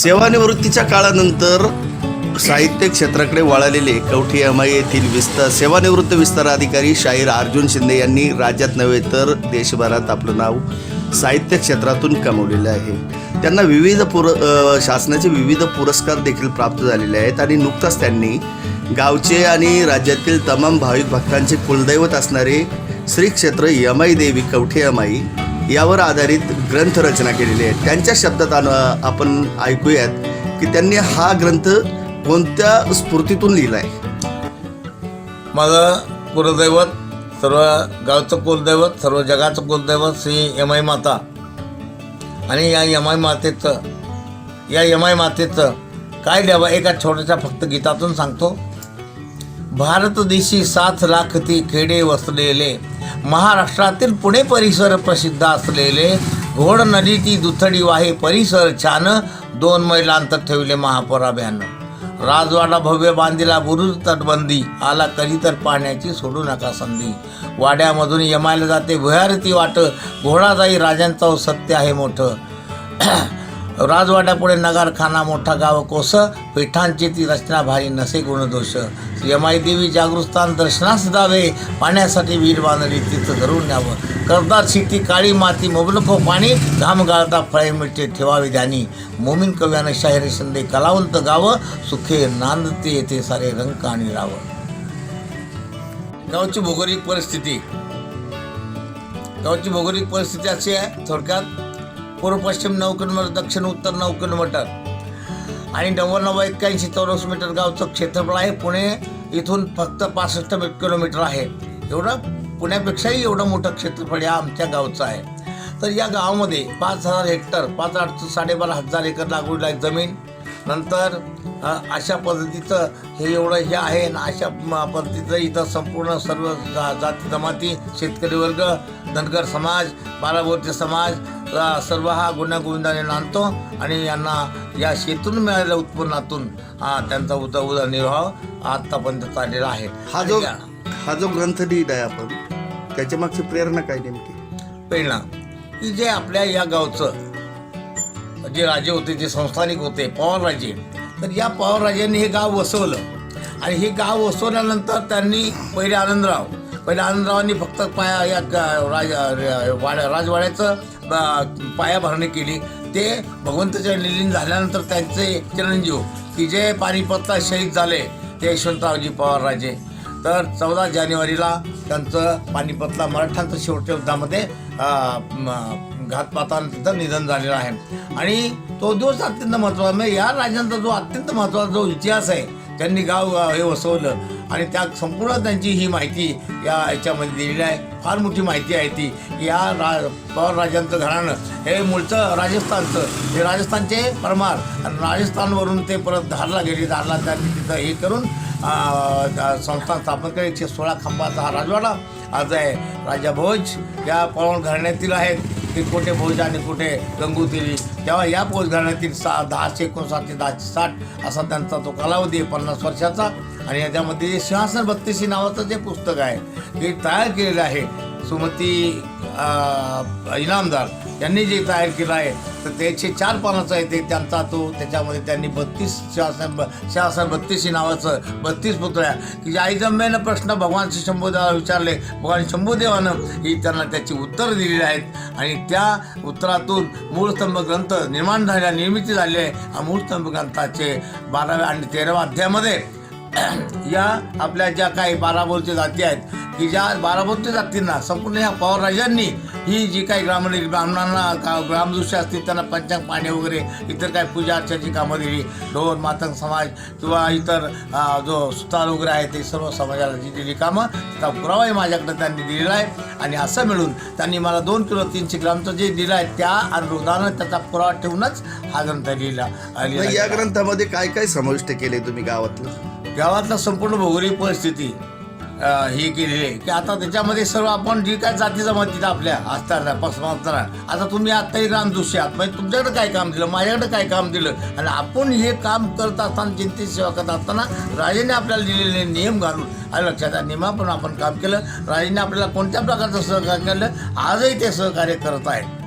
सेवानिवृत्तीच्या काळानंतर साहित्य क्षेत्राकडे वळालेले कवठी अमाई येथील विस्तार सेवानिवृत्त विस्तार अधिकारी शाहीर अर्जुन शिंदे यांनी राज्यात नव्हे तर देशभरात आपलं नाव साहित्य क्षेत्रातून कमवलेलं आहे. त्यांना विविध पुर शासनाचे विविध पुरस्कार देखील प्राप्त झालेले आहेत आणि नुकताच त्यांनी गावचे आणि राज्यातील तमाम भाविक भक्तांचे कुलदैवत असणारे श्री क्षेत्र यमाई देवी कवठे अमाई यावर आधारित ग्रंथरचना केलेली आहे. त्यांच्या शब्दात आपण ऐकूयात की त्यांनी हा ग्रंथ कोणत्या स्फूर्तीतून लिहिला आहे माझं कुलदैवत सर्व गावचं कुलदैवत सर्व जगाचं कुलदैवत श्री यमाई माता. आणि या यमाई मातेचं या यमाई मातेचं काय द्यावं? एका छोट्याशा फक्त गीतातून सांगतो. भारत देशी सात लाख ती खेडे वसलेले महाराष्ट्रातील पुणे परिसर प्रसिद्ध असलेले घोड नदी ती दुथडी वाहे परिसर छान दोन मैलांतर ठेवले महापराभ्यानं. राजवाडा भव्य बांधिला बुरुज तटबंदी आला कधी तर पाण्याची सोडू नका संधी. वाड्यामधून यमायला जाते भुयारती वाट घोडा जाई राजांचं सत्य आहे मोठं. राजवाड्यापुढे नगारखाना मोठा गाव कोस पिठांची ती रचना भारी नसे गुणदोष. यमाई देवी जागृतस्थान दर्शनास दावे पाण्यासाठी वीर बांधली तिथं धरून न्यावं करदार शेती काळी माती मोबलखो पाणी घाम गाळता फळे मिळते ठेवावे ध्यानी मोमीन कव्यानं शाहीर संदे कलावंत गावं सुखे नांदते येते सारे रंग आणि रावं. गावची भौगोलिक परिस्थिती. गावची भौगोलिक परिस्थिती अशी आहे थोडक्यात पूर्व पश्चिम नऊ किलोमीटर दक्षिण उत्तर नऊ किलोमीटर. आणि नव्वद एक्क्याऐंशी चौरस मीटर गावचं क्षेत्रफळ आहे. पुणे इथून फक्त पासष्ट किलोमीटर आहे. एवढं पुण्यापेक्षाही एवढं मोठं क्षेत्रफळ या आमच्या गावचं आहे. तर या गावामध्ये पाच हजार हेक्टर पाच आठ साडेबारा हजार एकर लागवडीला जमीन नंतर अशा पद्धतीचं हे एवढं हे आहे आणि अशा पद्धतीचं इथं संपूर्ण सर्व जा जाती जमाती शेतकरी वर्ग धनगर समाज बाराबोरचे समाज सर्व हा गुण्यागोविंदाने नांदतो आणि यांना या शेतून मिळालेल्या उत्पन्नातून हा त्यांचा उद उदरनिर्वाह आत्तापर्यंत चाललेला आहे. हा जो हा जो ग्रंथ लिहिला आहे आपण त्याच्या मागची प्रेरणा काय नेमकी? प्रेरणा की जे आपल्या या गावचं जे राजे होते जे संस्थानिक होते पवार राजे. तर या पवार राजांनी हे गाव वसवलं. आणि हे गाव वसवल्यानंतर त्यांनी पहिले आनंदराव. पहिले आनंदरावांनी फक्त पाया या राज वाड्या राजवाड्याचं पायाभरणी केली. ते भगवंताच्या निलीन झाल्यानंतर त्यांचे चिरंजीव की जे पानिपतला शहीद झाले ते यशवंतरावजी पवार राजे. तर चौदा जानेवारीला त्यांचं पानिपतला मराठ्यांचं शेवटच्या युद्धामध्ये घातपातांचं तिथं निधन झालेलं आहे. आणि तो दिवस अत्यंत महत्त्वाचा म्हणजे या राजांचा जो अत्यंत महत्त्वाचा जो इतिहास आहे त्यांनी गाव हे वसवलं. आणि त्या संपूर्ण त्यांची ही माहिती या याच्यामध्ये दिलेली आहे. फार मोठी माहिती आहे ती या रा पवार राजांचं घराणं हे मूळचं राजस्थानचं हे राजस्थानचे परमार. राजस्थानवरून ते परत धारला गेले धारला त्यांनी तिथं हे करून अं, संस्थान स्थापन केली. एकशे सोळा खांबाचा हा राजवाडा आज आहे. राजा भोज या पवन घराण्यातील आहेत. की कुठे भोज आणि कुठे गंगोत्री तेव्हा या भोजघराण्यातील सा दहाशे एकोणसाठ ते दहाशे साठ असा त्यांचा तो कालावधी आहे पन्नास वर्षाचा. आणि याच्यामध्ये जे सिंहासन भक्तीशी नावाचं जे पुस्तक आहे ते तयार केलेलं आहे. सुमती इनामदार यांनी जे तयार केलं आहे तर ते एकशे चार पानाचं आहे ते त्यांचा तो त्याच्यामध्ये त्यांनी बत्तीस शासन शासन बत्तीसी नावाचं बत्तीस पुतळ्या. की जे प्रश्न भगवान श्री शंभूदेवाला विचारले भगवान शंभूदेवानं ही त्यांना त्याची उत्तरं दिलेली आहेत. आणि त्या उत्तरातून मूळस्तंभ ग्रंथ निर्माण झाल्या निर्मिती झाली आहे हा मूळस्तंभ ग्रंथाचे बाराव्या आणि तेराव्या अध्यायामध्ये या आपल्या ज्या काही बाराबोलच्या जाती आहेत की ज्या बाराबोलच्या जातींना संपूर्ण या पवार राजांनी ही जी काही ग्राम ब्राह्मणांना का ग्रामदृश्य असतील त्यांना पंचांग पाणी वगैरे इतर काही पूजा अर्चाची कामं दिली. ढोल मातंग समाज किंवा इतर जो सुतार वगैरे आहे ते सर्व समाजाला जी दिली कामं त्याचा पुरावाही माझ्याकडे त्यांनी दिलेला आहे. आणि असं मिळून त्यांनी मला दोन किलो तीनशे ग्रामचं जे दिलं आहे त्या अनुदानं त्याचा पुरावा ठेवूनच हा ग्रंथ लिहिला. या ग्रंथामध्ये काय काय समाविष्ट केले तुम्ही गावातलं? गावातला संपूर्ण भौगोलिक परिस्थिती हे केलेली आहे. की आता त्याच्यामध्ये सर्व आपण जी काय जाती जमातीत आपल्या असताना पसमावताना आता तुम्ही आत्ताही ग्रामदृश्य आहात. म्हणजे तुमच्याकडे काय काम दिलं? माझ्याकडे काय काम दिलं? आणि आपण हे काम करत असताना जनतेची सेवा करत असताना राजाने आपल्याला दिलेले नियम घालून आणि लक्षात आहे नियमाप्रमाणे आपण काम केलं. राजाने आपल्याला कोणत्या प्रकारचं सहकार्य केलं? आजही ते सहकार्य करत आहेत.